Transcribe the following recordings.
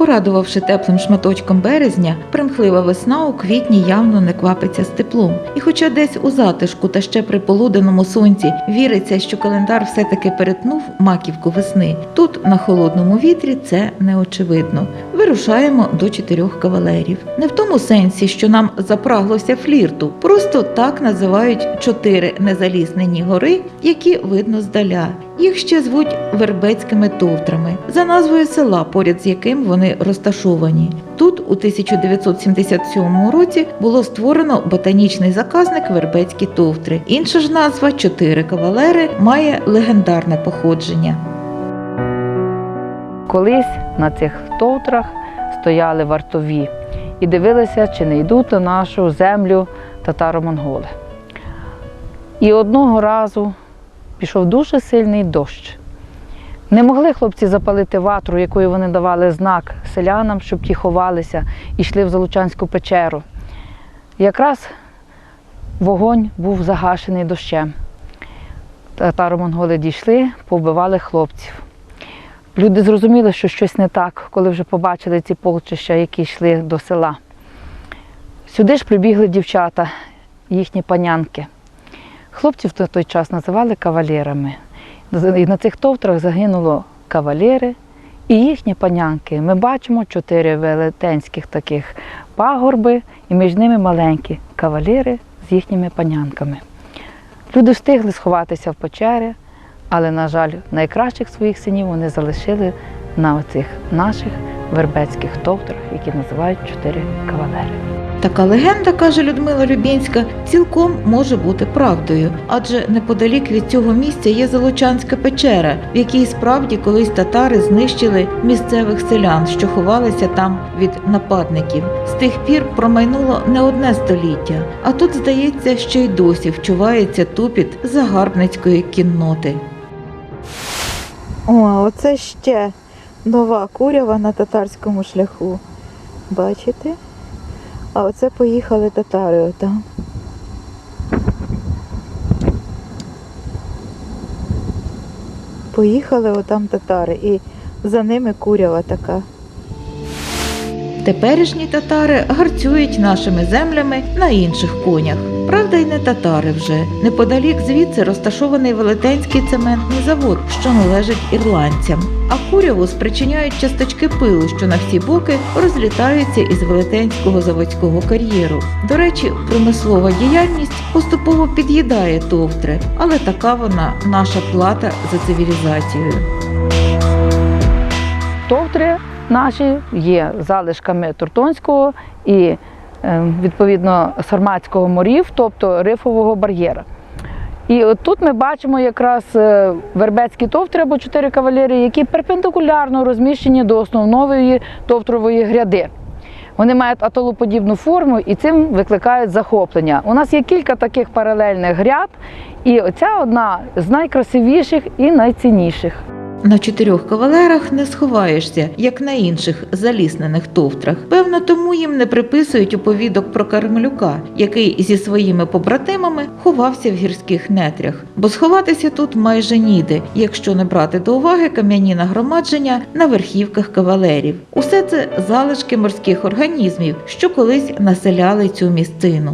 Порадувавши теплим шматочком березня, примхлива весна у квітні явно не квапиться з теплом. І хоча десь у затишку та ще при полуденному сонці віриться, що календар все-таки перетнув маківку весни, тут на холодному вітрі це не очевидно. Вирушаємо до чотирьох кавалерів. Не в тому сенсі, що нам запраглося флірту, просто так називають чотири незаліснені гори, які видно здаля. Їх ще звуть Вербецькими товтрами за назвою села, поряд з яким вони розташовані. Тут у 1977 році було створено ботанічний заказник Вербецькі товтри. Інша ж назва Чотири кавалери має легендарне походження. Колись на цих товтрах стояли вартові і дивилися, чи не йдуть на нашу землю татаро-монголи. І одного разу пішов дуже сильний дощ. Не могли хлопці запалити ватру, якою вони давали знак селянам, щоб ті ховалися і йшли в Залучанську печеру. Якраз вогонь був загашений дощем. Татаро-монголи дійшли, повбивали хлопців. Люди зрозуміли, що щось не так, коли вже побачили ці полчища, які йшли до села. Сюди ж прибігли дівчата, їхні панянки. Хлопців на той час називали кавалерами. І на цих товтрах загинуло кавалери і їхні панянки. Ми бачимо чотири велетенських таких пагорби, і між ними маленькі кавалери з їхніми панянками. Люди встигли сховатися в печері, але, на жаль, найкращих своїх синів вони залишили на оцих наших вербецьких товтрах, які називають чотири кавалери. Така легенда, каже Людмила Любінська, цілком може бути правдою, адже неподалік від цього місця є Золочанська печера, в якій справді колись татари знищили місцевих селян, що ховалися там від нападників. З тих пір промайнуло не одне століття, а тут, здається, ще й досі вчувається тупіт загарбницької кінноти. О, оце ще нова курява на татарському шляху. Бачите? А оце поїхали татари отам. Поїхали отам татари і за ними курява така. Теперішні татари гарцюють нашими землями на інших конях. Правда, й не татари вже. Неподалік звідси розташований велетенський цементний завод, що належить ірландцям. А куряву спричиняють часточки пилу, що на всі боки розлітаються із велетенського заводського кар'єру. До речі, промислова діяльність поступово під'їдає товтри, але така вона наша плата за цивілізацією. Товтри наші є залишками Туртонського і е, відповідно Сарматського морів, тобто рифового бар'єра. І от тут ми бачимо якраз е, вербецькі товтри або чотири кавалери, які перпендикулярно розміщені до основної товтрової гряди. Вони мають атолоподібну форму і цим викликають захоплення. У нас є кілька таких паралельних гряд, і оця одна з найкрасивіших і найцінніших. На чотирьох кавалерах не сховаєшся, як на інших заліснених товтрах. Певно, тому їм не приписують оповідок про Кармелюка, який зі своїми побратимами ховався в гірських нетрях. Бо сховатися тут майже ніде, якщо не брати до уваги кам'яні нагромадження на верхівках кавалерів. Усе це залишки морських організмів, що колись населяли цю місцину.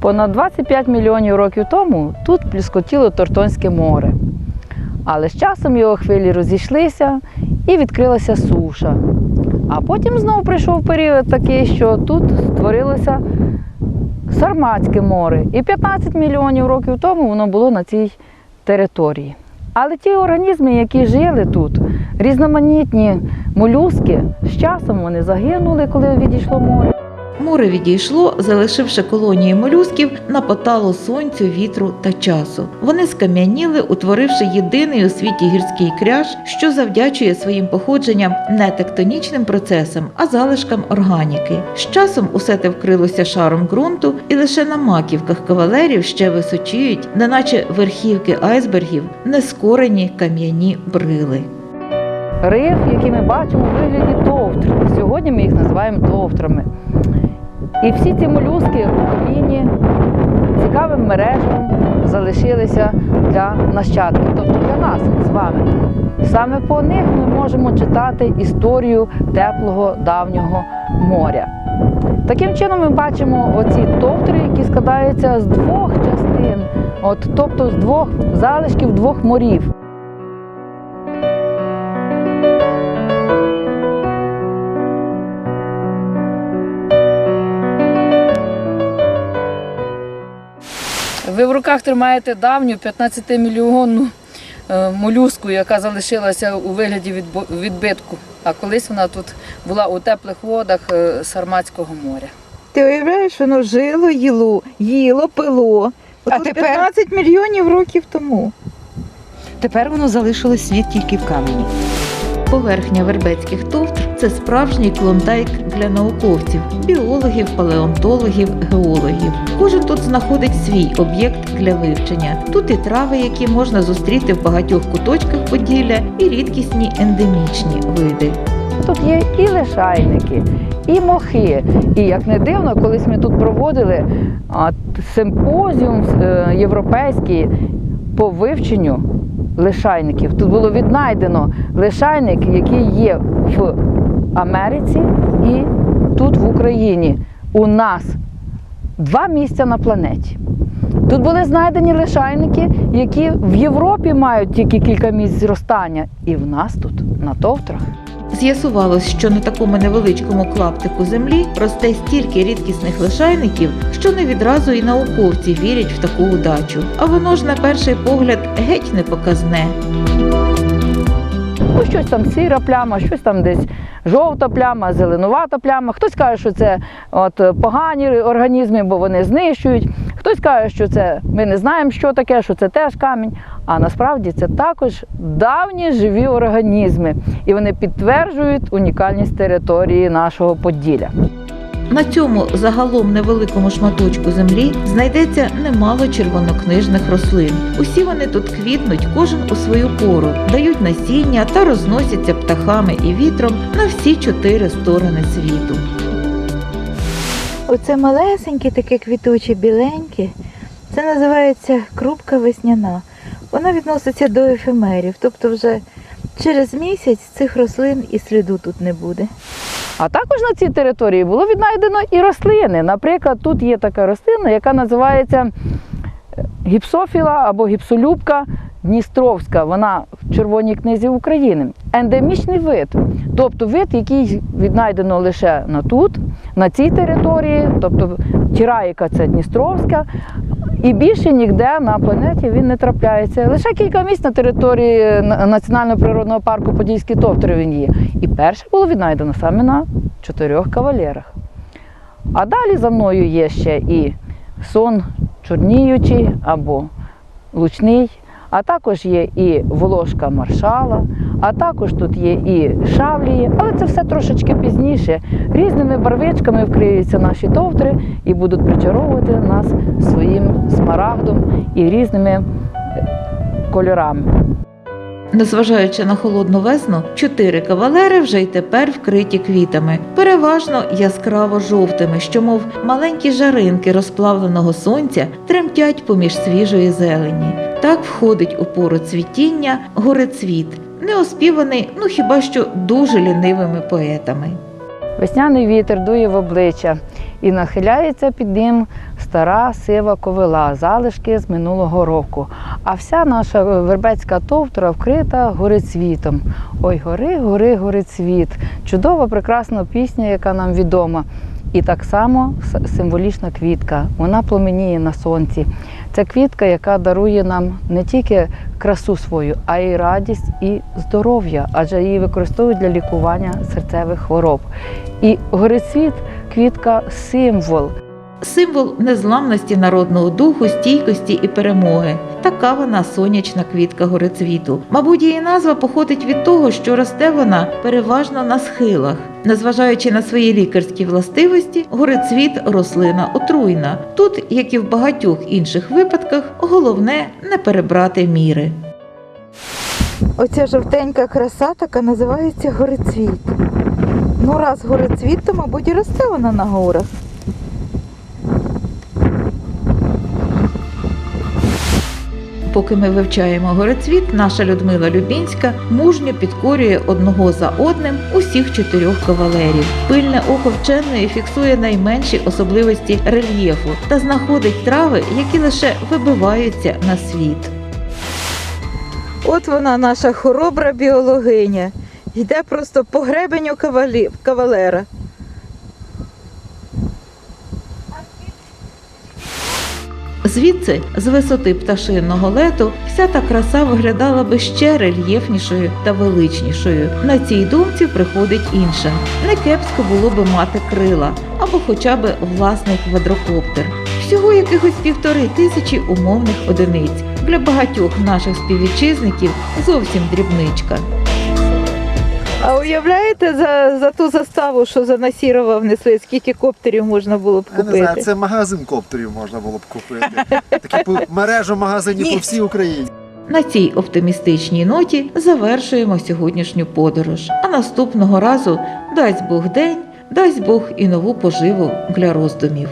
Понад 25 мільйонів років тому тут плюскотіло Тортонське море. Але з часом його хвилі розійшлися і відкрилася суша. А потім знову прийшов період такий, що тут створилося Сарматське море. І 15 мільйонів років тому воно було на цій території. Але ті організми, які жили тут, різноманітні молюски, з часом вони загинули, коли відійшло море. Море відійшло, залишивши колонії молюсків на поталу сонцю, вітру та часу. Вони скам'яніли, утворивши єдиний у світі гірський кряж, що завдячує своїм походженням не тектонічним процесам, а залишкам органіки. З часом усе те вкрилося шаром ґрунту, і лише на маківках кавалерів ще височіють, неначе верхівки айсбергів, нескорені кам'яні брили. Риф, який ми бачимо у вигляді товтр. Сьогодні ми їх називаємо товтрами. І всі ці молюски у каміні цікавим мережем залишилися для нащадків, тобто для нас з вами. Саме по них ми можемо читати історію теплого давнього моря. Таким чином ми бачимо оці товтри, які складаються з двох частин, от, тобто з двох залишків двох морів. Ви в руках тримаєте давню 15-мільйонну е, молюску, яка залишилася у вигляді відбитку. А колись вона тут була у теплих водах е, Сарматського моря. Ти уявляєш, воно жило, їло, їло, пило. А От тепер? 15 мільйонів років тому. Тепер воно залишилось світ тільки в камені. Поверхня вербецьких товтр це справжній клондайк для науковців, біологів, палеонтологів, геологів. Кожен тут знаходить свій об'єкт для вивчення. Тут і трави, які можна зустріти в багатьох куточках Поділля, і рідкісні ендемічні види. Тут є і лишайники, і мохи. І як не дивно, колись ми тут проводили симпозіум е, європейський по вивченню лишайників. Тут було віднайдено лишайник, який є в Америці і тут в Україні. У нас два місця на планеті. Тут були знайдені лишайники, які в Європі мають тільки кілька місць зростання, і в нас тут на товтрах. З'ясувалось, що на такому невеличкому клаптику землі росте стільки рідкісних лишайників, що не відразу і науковці вірять в таку удачу. А воно ж на перший погляд геть не показне. Ну, щось там сіра пляма, щось там десь жовта пляма, зеленувата пляма. Хтось каже, що це от, погані організми, бо вони знищують. Хтось каже, що це ми не знаємо, що таке, що це теж камінь. А насправді це також давні живі організми, і вони підтверджують унікальність території нашого Поділля. На цьому загалом невеликому шматочку землі знайдеться немало червонокнижних рослин. Усі вони тут квітнуть, кожен у свою пору, дають насіння та розносяться птахами і вітром на всі чотири сторони світу. Оце малесеньке, таке квітуче, біленьке. Це називається крупка весняна. Вона відноситься до ефемерів, тобто вже через місяць цих рослин і сліду тут не буде. А також на цій території було віднайдено і рослини. Наприклад, тут є така рослина, яка називається е, гіпсофіла або гіпсолюбка Дністровська. Вона в Червоній книзі України. Ендемічний вид, тобто вид, який віднайдено лише на тут, на цій території, тобто Тіраїка це Дністровська. І більше ніде на планеті він не трапляється. Лише кілька місць на території Національного природного парку Подільські товтри він є. І перше було віднайдено саме на чотирьох кавалерах. А далі за мною є ще і сон чорніючий або лучний, а також є і волошка маршала, а також тут є і шавлії, але це все трошечки пізніше. Різними барвичками вкриються наші товтри і будуть причаровувати нас своїм смарагдом і різними е, кольорами. Незважаючи на холодну весну, чотири кавалери вже й тепер вкриті квітами, переважно яскраво жовтими, що, мов маленькі жаринки розплавленого сонця, тремтять поміж свіжої зелені. Так входить у пору цвітіння горецвіт, неоспіваний, ну хіба що дуже лінивими поетами. Весняний вітер дує в обличчя і нахиляється під ним стара сива ковила, залишки з минулого року. А вся наша вербецька товтра вкрита горицвітом. Ой, гори, гори, горицвіт. Чудова, прекрасна пісня, яка нам відома. І так само символічна квітка. Вона пламеніє на сонці. Це квітка, яка дарує нам не тільки красу свою, а й радість і здоров'я, адже її використовують для лікування серцевих хвороб. І горицвіт квітка символ. Символ незламності народного духу, стійкості і перемоги. Така вона сонячна квітка горецвіту. Мабуть, її назва походить від того, що росте вона переважно на схилах. Незважаючи на свої лікарські властивості, горецвіт рослина отруйна. Тут, як і в багатьох інших випадках, головне не перебрати міри. Оця жовтенька краса така називається горецвіт. Ну, раз горецвіт, то, мабуть, і росте вона на горах. Поки ми вивчаємо горецвіт, наша Людмила Любінська мужньо підкорює одного за одним усіх чотирьох кавалерів. Пильне око вченої фіксує найменші особливості рельєфу та знаходить трави, які лише вибиваються на світ. От вона, наша хоробра біологиня. Йде просто по гребеню кавалі... кавалера. Звідси, з висоти пташиного лету, вся та краса виглядала би ще рельєфнішою та величнішою. На цій думці приходить інша. Не кепсько було би мати крила або хоча б власний квадрокоптер. Всього якихось півтори тисячі умовних одиниць. Для багатьох наших співвітчизників зовсім дрібничка. А уявляєте за, за ту заставу, що за Насірова внесли, скільки коптерів можна було б Я не знаю, це магазин коптерів можна було б купити. Такі по- мережу магазинів по всій Україні. На цій оптимістичній ноті завершуємо сьогоднішню подорож. А наступного разу дасть Бог день, дасть Бог і нову поживу для роздумів.